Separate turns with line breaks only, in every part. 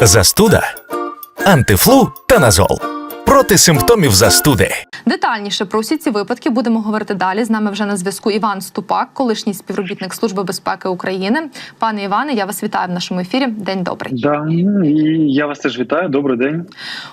Застуда, антифлу та назол. Проти симптомів застуди.
Детальніше про усі ці випадки будемо говорити далі. З нами вже на зв'язку Іван Ступак, колишній співробітник Служби безпеки України. Пане Іване, я вас вітаю в нашому ефірі. День добрий.
Да, ну, і я вас теж вітаю. Добрий день.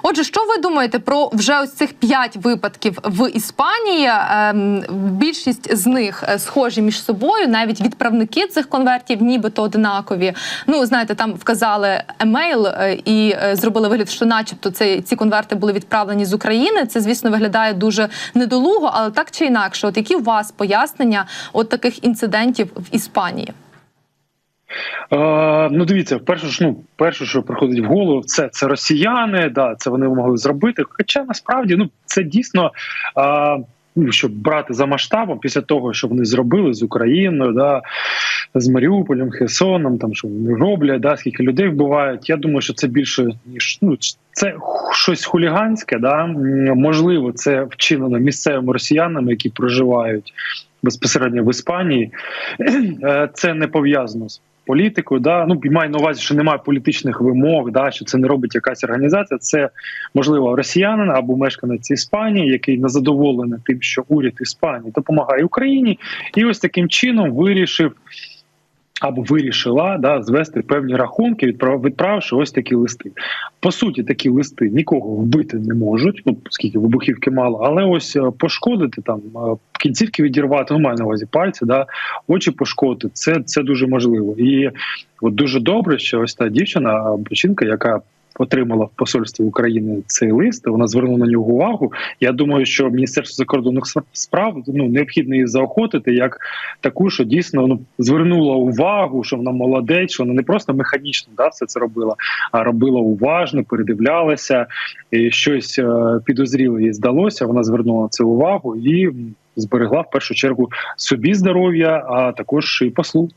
Отже, що ви думаєте про вже ось цих п'ять випадків в Іспанії? Ем, Більшість з них е, схожі між собою, навіть відправники цих конвертів, нібито однакові. Ну знаєте, там вказали емейл е, і е, зробили вигляд, що, начебто, це ці конверти були відправлені з України. Це, звісно, виглядає дуже недолуго, але так чи інакше, от які у вас пояснення от таких інцидентів в Іспанії?
Е, ну, дивіться, перше, ж, ну, перше, що приходить в голову, це, це росіяни, да, це вони могли зробити. Хоча насправді ну, це дійсно. Е, щоб брати за масштабом після того, що вони зробили з Україною, да, з Маріуполем, Херсоном, там що вони роблять, да, скільки людей вбивають. Я думаю, що це більше ніж ну це щось хуліганське. Да, можливо, це вчинено місцевими росіянами, які проживають безпосередньо в Іспанії. Е, Це не пов'язано з політикою. Да? Ну, маю на увазі, що немає політичних вимог, да? що це не робить якась організація. Це можливо росіянин або мешканець Іспанії, який незадоволений тим, що уряд Іспанії допомагає Україні, і ось таким чином вирішив. Або вирішила да звести певні рахунки, відправ, відправивши ось такі листи. По суті, такі листи нікого вбити не можуть, ну скільки вибухівки мало, але ось е, пошкодити там е, кінцівки відірвати, ну маю на увазі пальці, да очі пошкодити. Це це дуже можливо. І от дуже добре, що ось та дівчина, жінка, яка отримала в посольстві України цей лист, вона звернула на нього увагу. Я думаю, що Міністерство закордонних справ ну необхідно її заохотити як таку, що дійсно ну звернула увагу, що вона молодець, що вона не просто механічно да все це робила, а робила уважно, передивлялася і щось е, підозріле їй здалося. Вона звернула це увагу і зберегла в першу чергу собі здоров'я, а також і послу.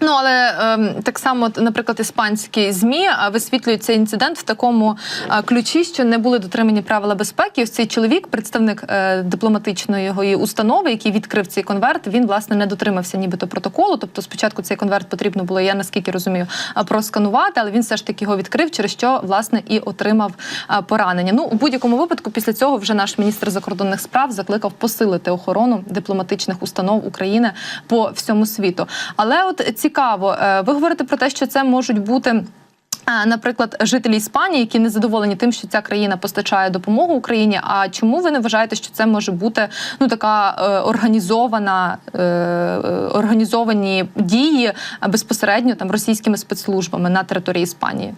Ну але ем, так само, наприклад, іспанські змі висвітлюють цей інцидент в такому а, ключі, що не були дотримані правила безпеки. Ось цей чоловік, представник е, дипломатичної установи, який відкрив цей конверт, він власне не дотримався, нібито протоколу. Тобто, спочатку цей конверт потрібно було, я наскільки розумію, просканувати, але він все ж таки його відкрив, через що власне і отримав а, поранення. Ну у будь-якому випадку, після цього вже наш міністр закордонних справ закликав посилити охорону дипломатичних установ України по всьому світу. Але от цікаво, е, ви говорите про те, що це можуть бути. е, Наприклад, жителі Іспанії, які не задоволені тим, що ця країна постачає допомогу Україні. А чому ви не вважаєте, що це може бути ну така е, організована е, е, організовані дії безпосередньо там російськими спецслужбами на території Іспанії?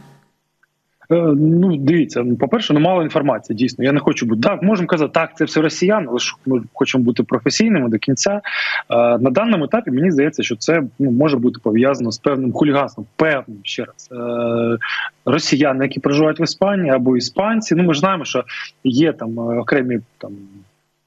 Е, Ну, дивіться, ну, по-перше, ну мало інформації. Дійсно, я не хочу бути так. Можемо казати, так, це все росіяни, але ж ми хочемо бути професійними до кінця. Е, На даному етапі мені здається, що це ну може бути пов'язано з певним хуліганством. Певним ще раз Е, росіяни, які проживають в Іспанії, або іспанці. Ну ми ж знаємо, що є там окремі там.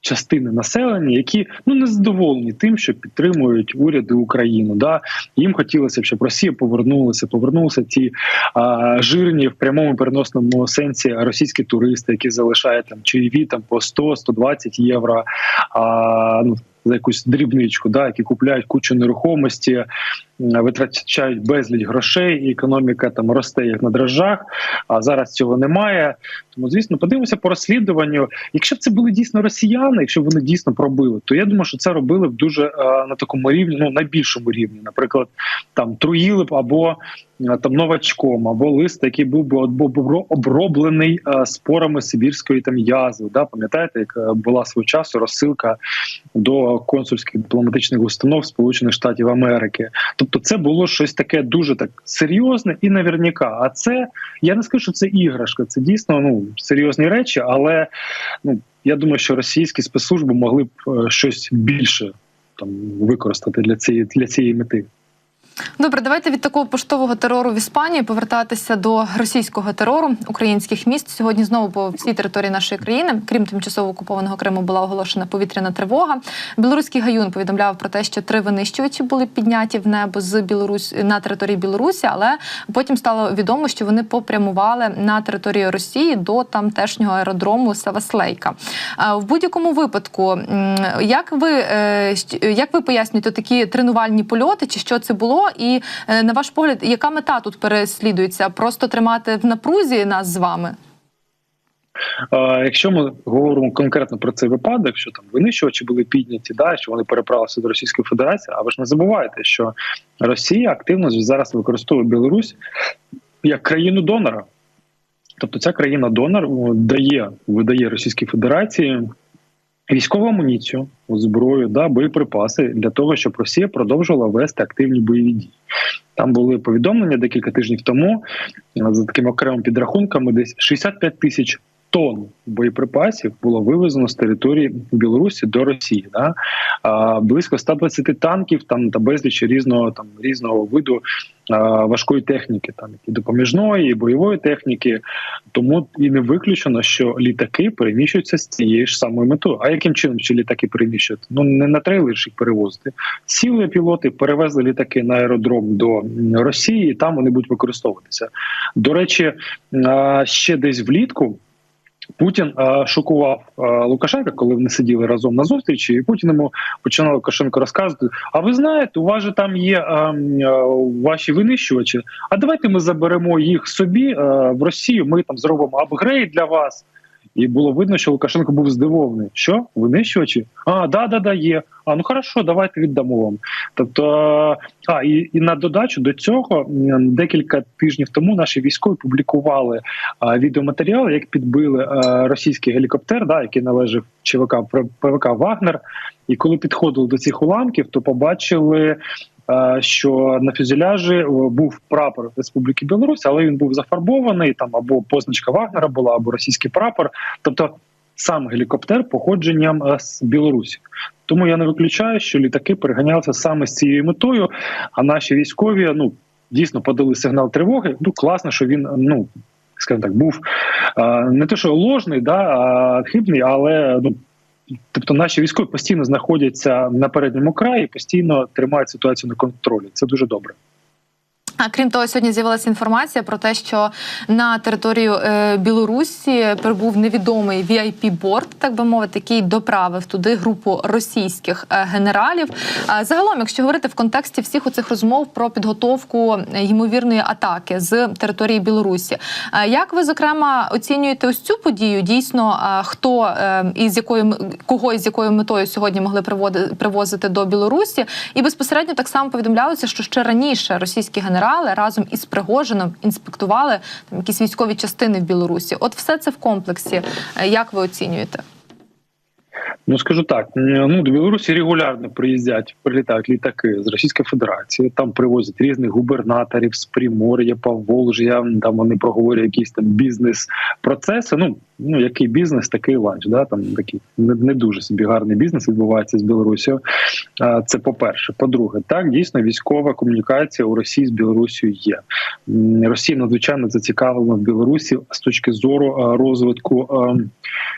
Частини населення, які ну не задоволені тим, що підтримують уряди Україну. Да їм хотілося б, щоб Росія повернулася, повернулися ті а, жирні в прямому переносному сенсі російські туристи, які залишають там чаєві там по 100-120 євро. А, ну, за якусь дрібничку, да, які купляють кучу нерухомості, витрачають безліч грошей, і економіка там росте як на дрожжах. А зараз цього немає. Тому, звісно, подивимося по розслідуванню. Якщо б це були дійсно росіяни, якщо б вони дійсно пробили, то я думаю, що це робили б дуже а, на такому рівні, ну найбільшому рівні. Наприклад, там труїли б або там новачком, або лист, який був би оброблений спорами сибірської там язви. Да? Пам'ятаєте, як е, була свого часу розсилка до консульських дипломатичних установ Сполучених Штатів Америки. Тобто, це було щось таке дуже так серйозне і наверняка. А це я не скажу, що це іграшка, це дійсно ну серйозні речі, але ну я думаю, що російські спецслужби могли б е, щось більше там використати для цієї для цієї мети.
Добре, давайте від такого поштового терору в Іспанії повертатися до російського терору українських міст. Сьогодні знову по всій території нашої країни, крім тимчасово окупованого Криму, була оголошена повітряна тривога. Білоруський гаюн повідомляв про те, що три винищувачі були підняті в небо з Білорусь на території Білорусі, але потім стало відомо, що вони попрямували на територію Росії до тамтешнього аеродрому Саваслейка. А В будь-якому випадку, як ви е, як ви пояснюєте такі тренувальні польоти, чи що це було? І е, на ваш погляд, яка мета тут переслідується? Просто тримати в напрузі нас з вами?
Якщо ми говоримо конкретно про цей випадок, що там винищувачі були підняті, да, що вони переправилися до Російської Федерації, а ви ж не забувайте, що Росія активно зараз використовує Білорусь як країну донора. Тобто ця країна донор дає, видає Російській Федерації військову амуніцію, зброю, да, боєприпаси для того, щоб Росія продовжувала вести активні бойові дії. Там були повідомлення декілька тижнів тому е, за такими окремими підрахунками, десь 65 тисяч тонн боєприпасів було вивезено з території Білорусі до Росії. Да? А, близько 120 танків там та безліч різного там різного виду а, важкої техніки, там і допоміжної, і бойової техніки. Тому і не виключено, що літаки переміщуються з цією ж самою метою. А яким чином ці літаки переміщують? Ну не на трейлер перевозити. Сіли пілоти, перевезли літаки на аеродром до Росії, і там вони будуть використовуватися. До речі, ще десь влітку. Путін е, шокував е, Лукашенка, коли вони сиділи разом на зустрічі, і Путін йому починав Лукашенко розказувати: А ви знаєте, у вас же там є е, е, ваші винищувачі. А давайте ми заберемо їх собі е, в Росію. Ми там зробимо апгрейд для вас. І було видно, що Лукашенко був здивований. Що винищувачі? А, да, да, да, є. А ну хорошо, давайте віддамо вам. Тобто, а і, і на додачу до цього декілька тижнів тому наші військові публікували а, відеоматеріали, як підбили а, російський гелікоптер, да, який належав ЧВК ПВК Вагнер. І коли підходили до цих уламків, то побачили. Е, Що на фюзеляжі е, був прапор Республіки Білорусь, але він був зафарбований там або позначка Вагнера була, або російський прапор. Тобто сам гелікоптер походженням е, з Білорусі. Тому я не виключаю, що літаки переганялися саме з цією метою. А наші військові ну дійсно подали сигнал тривоги. Ну класно, що він ну скажімо так, був не те, що ложний, да, а хибний, але ну. Тобто наші військові постійно знаходяться на передньому краї, постійно тримають ситуацію на контролі. Це дуже добре.
А крім того, сьогодні з'явилася інформація про те, що на територію е, Білорусі прибув невідомий vip борт так би мовити, який доправив туди групу російських е, генералів. Загалом, якщо говорити в контексті всіх оцих розмов про підготовку ймовірної атаки з території Білорусі, е, як ви зокрема оцінюєте ось цю подію? Дійсно, хто е, і якою кого і з якою метою сьогодні могли приводи- привозити до Білорусі? І безпосередньо так само повідомлялося, що ще раніше російські генерали разом із Пригожином інспектували там якісь військові частини в Білорусі. От все це в комплексі. Е, Як ви оцінюєте?
Ну скажу так: ну до Білорусі регулярно приїздять, прилітають літаки з Російської Федерації. Там привозять різних губернаторів з Примор'я, Поволжя. Там вони проговорюють якісь там бізнес-процеси. Ну ну який бізнес, такий ланч. Да? Там такий не, не дуже собі гарний бізнес відбувається з Білорусією. Це по перше. По-друге, так дійсно військова комунікація у Росії з Білорусією є. Росія надзвичайно зацікавлена в Білорусі з точки зору розвитку.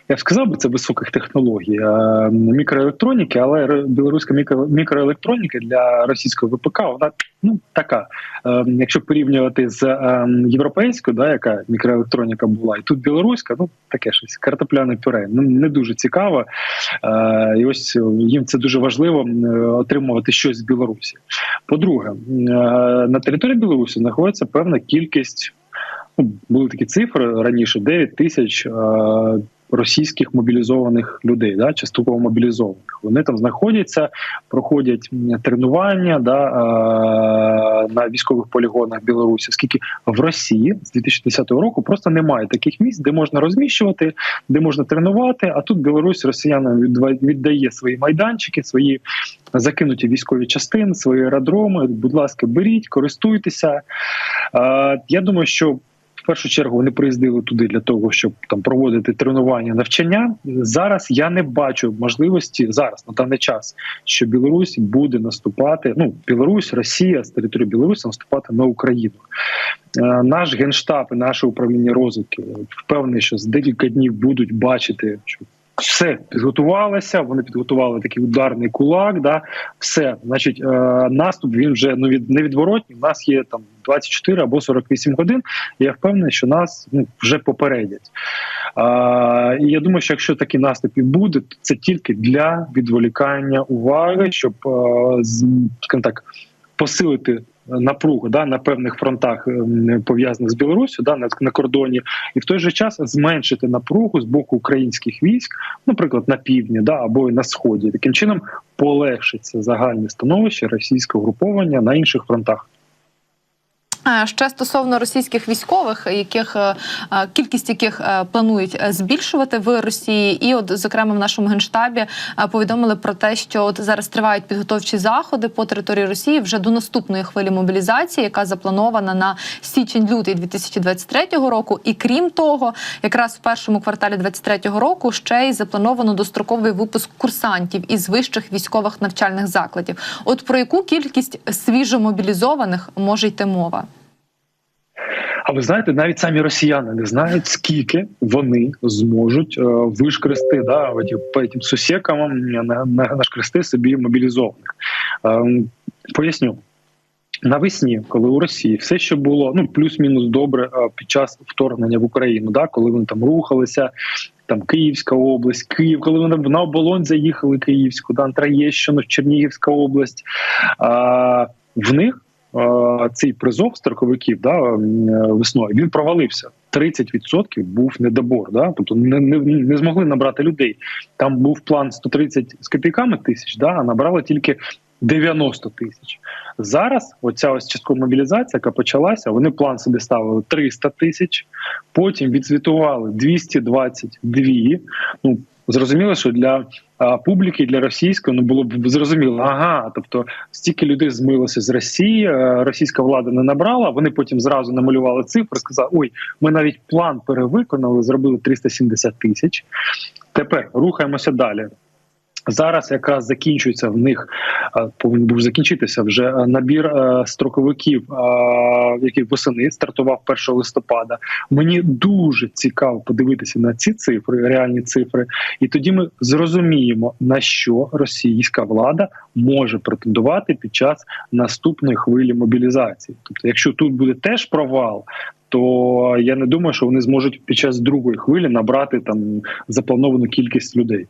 я б сказав би це високих технологій е, мікроелектроніки, але білоруська мікро, мікроелектроніка для російського ВПК вона ну така. Е, якщо порівнювати з е, європейською, да, яка мікроелектроніка була, і тут білоруська, ну таке щось картопляне пюре. Ну не дуже цікаво. І ось їм це дуже важливо отримувати щось з Білорусі. По-друге, на території Білорусі знаходиться певна кількість. Ну, були такі цифри раніше: 9 тисяч російських мобілізованих людей, да, частково мобілізованих. Вони там знаходяться, проходять тренування да, на військових полігонах Білорусі, оскільки в Росії з 2010 року просто немає таких місць, де можна розміщувати, де можна тренувати. А тут Білорусь росіянам віддає свої майданчики, свої закинуті військові частини, свої аеродроми. Будь ласка, беріть, користуйтеся. Я думаю, що першу чергу вони приїздили туди для того, щоб там проводити тренування, навчання. Зараз я не бачу можливості зараз на даний час, що Білорусь буде наступати. Ну Білорусь, Росія з території Білорусі наступати на Україну. Е, Наш генштаб і наше управління розвитку впевнений, що з декілька днів будуть бачити, що все підготувалося. Вони підготували такий ударний кулак. Да, все, значить, е, наступ він вже ну від невідворотній. У нас є там 24 або 48 годин. І я впевнений, що нас ну вже попередять. А, і я думаю, що якщо такий наступ і буде, то це тільки для відволікання уваги, щоб е, скажімо так посилити напругу да на певних фронтах ем, пов'язаних з Білорусю, да на, на кордоні, і в той же час зменшити напругу з боку українських військ, наприклад, на півдні, да або й на сході. Таким чином полегшиться загальне становище російського груповання на інших фронтах.
Е, Ще стосовно російських військових, яких е, е, кількість яких планують збільшувати в Росії, і от зокрема в нашому генштабі повідомили про те, що от зараз тривають підготовчі заходи по території Росії вже до наступної хвилі мобілізації, яка запланована на січень-лютий 2023 року. І крім того, якраз в першому кварталі 2023 року ще й заплановано достроковий випуск курсантів із вищих військових навчальних закладів. От про яку кількість свіжомобілізованих може йти мова?
А ви знаєте, навіть самі росіяни не знають, скільки вони зможуть е, вишкрести да, по цим на, нашкрести собі мобілізованих. Е, поясню. Навесні, коли у Росії все ще було ну плюс-мінус добре е, під час вторгнення в Україну, да, коли вони там рухалися, там Київська область, Київ, коли вони на оболонь заїхали Київську, да, на Троєщину, Чернігівська область. А, в них цей призов строковиків да, е, весною він провалився. 30% був недобор, да? тобто не, не, не змогли набрати людей. Там був план 130 з копійками тисяч, да, а набрали тільки 90 тисяч. Зараз оця ось часткова мобілізація, яка почалася, вони план собі ставили 300 тисяч, потім відзвітували 222. Ну зрозуміло, що для а, публіки, для російської ну було б зрозуміло, ага, тобто стільки людей змилося з Росії, е, російська влада не набрала. Вони потім зразу намалювали цифри, сказали: ой, ми навіть план перевиконали, зробили 370 тисяч. Тепер рухаємося далі. Зараз якраз закінчується в них е, повинен був закінчитися вже е, набір е, строковиків, який восени стартував 1 листопада. Мені дуже цікаво подивитися на ці цифри, реальні цифри, і тоді ми зрозуміємо на що російська влада може претендувати під час наступної хвилі мобілізації. Тобто, якщо тут буде теж провал. То я не думаю, що вони зможуть під час другої хвилі набрати там заплановану кількість людей.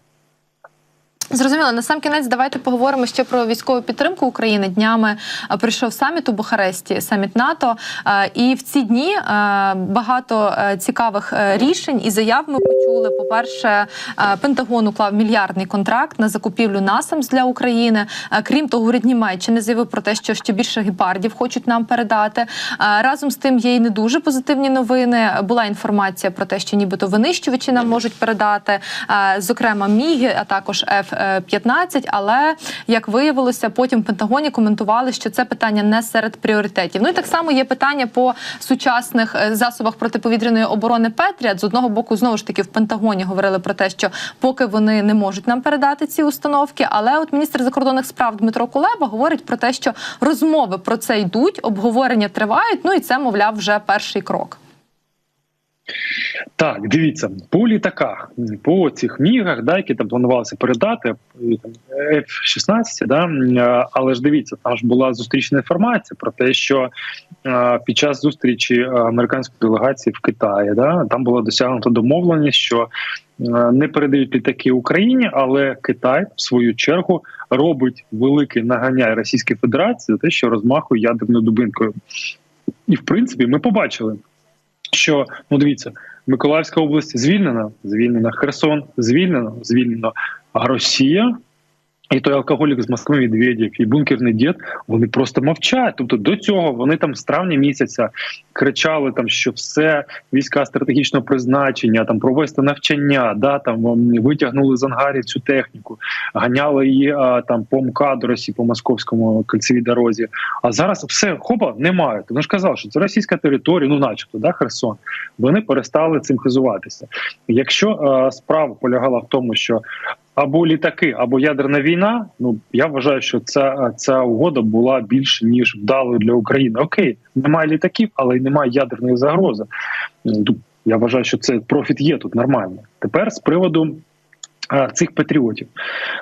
Зрозуміло, на сам кінець давайте поговоримо ще про військову підтримку України. Днями е, прийшов саміт у Бухаресті, саміт НАТО. Е, І в ці дні е, багато цікавих рішень і заяв ми почули. По перше, Пентагон уклав мільярдний контракт на закупівлю насамс для України. Крім того, уряд Німеччини заявив про те, що ще більше гепардів хочуть нам передати. Разом з тим є й не дуже позитивні новини. Була інформація про те, що нібито винищувачі нам можуть передати, зокрема міги, а також F-15, Але як виявилося, потім в Пентагоні коментували, що це питання не серед пріоритетів. Ну і так само є питання по сучасних е, засобах протиповітряної оборони Петріат. З одного боку, знову ж таки, в Пентагоні говорили про те, що поки вони не можуть нам передати ці установки. Але от міністр закордонних справ Дмитро Кулеба говорить про те, що розмови про це йдуть, обговорення тривають. Ну і це, мовляв, вже перший крок.
Так, дивіться, по літаках, по цих мігах, да, які там планувалося передати, і там, F-16, да, але ж дивіться, там ж була зустрічна інформація про те, що е, під час зустрічі американської делегації в Китаї, да, там була досягнута домовленість, що е, не передають літаки Україні, але Китай в свою чергу робить великий наганяй Російській Федерації за те, що розмахує ядерною дубинкою. І в принципі, ми побачили що ну дивіться, Миколаївська область звільнена, звільнена Херсон, звільнено, звільнено. А Росія і той алкоголік з Москви Медведєв і бункерний дід вони просто мовчать. Тобто до цього вони там з травня місяця кричали там, що все війська стратегічного призначення, там провести навчання, да там витягнули з ангарів цю техніку, ганяли її а, там по МКАД по московському кольцевій дорозі. А зараз все хопа немає. Тому ж казав, що це російська територія, ну начебто, да, Херсон. Вони перестали цим хизуватися. Якщо а, справа полягала в тому, що або літаки, або ядерна війна. Ну я вважаю, що ця ця угода була більш ніж вдалою для України. Окей, немає літаків, але й немає ядерної загрози. Я вважаю, що це профіт є тут нормально. Тепер з приводу а, цих патріотів.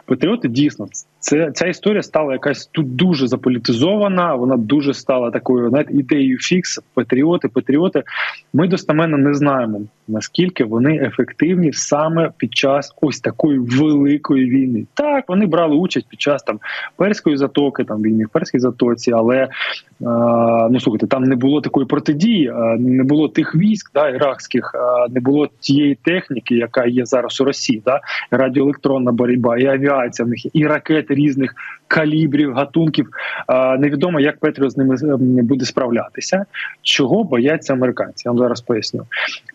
Патріоти дійсно це ця історія стала якась тут дуже заполітизована. Вона дуже стала такою знаєте, ідеєю фікс, патріоти, патріоти. Ми достеменно не знаємо наскільки вони ефективні саме під час ось такої великої війни. Так, вони брали участь під час там перської затоки, там війни в перській затоці, але е, ну слухайте, там не було такої протидії, е, не було тих військ, да, іракських, е, не було тієї техніки, яка є зараз у Росії, да, радіоелектронна боротьба, і авіація в них, і ракети різних калібрів, гатунків. Невідомо, як Петріо з ними е, буде справлятися. Чого бояться американці? Я вам зараз поясню.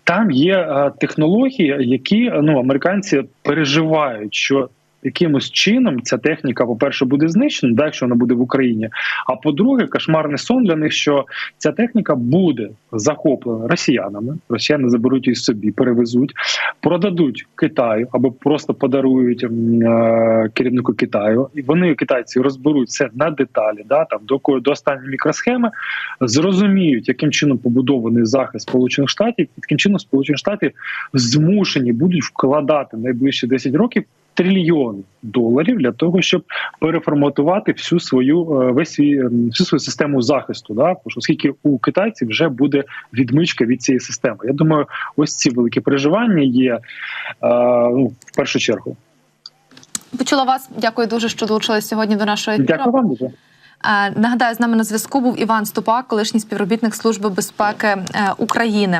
Там є е, технології, які ну американці переживають, що якимось чином ця техніка, по-перше, буде знищена, да, якщо вона буде в Україні. А по-друге, кошмарний сон для них, що ця техніка буде захоплена росіянами. Росіяни заберуть її собі, перевезуть, продадуть Китаю або просто подарують е, керівнику Китаю. І вони китайці розберуть це на деталі, да там до до останньої мікросхеми, зрозуміють, яким чином побудований захист Сполучених Штатів, таким чином Сполучені Штати змушені будуть вкладати найближчі 10 років. Трильйон доларів для того, щоб переформатувати всю свою е, весь свій ем, всю свою систему захисту. Да? Тому що оскільки у китайців вже буде відмичка від цієї системи. Я думаю, ось ці великі переживання є е, ну, в першу чергу.
Почула вас. Дякую дуже, що долучились сьогодні до нашої ефіру.
Дякую вам дуже.
Е, Нагадаю, з нами на зв'язку був Іван Ступак, колишній співробітник Служби безпеки України.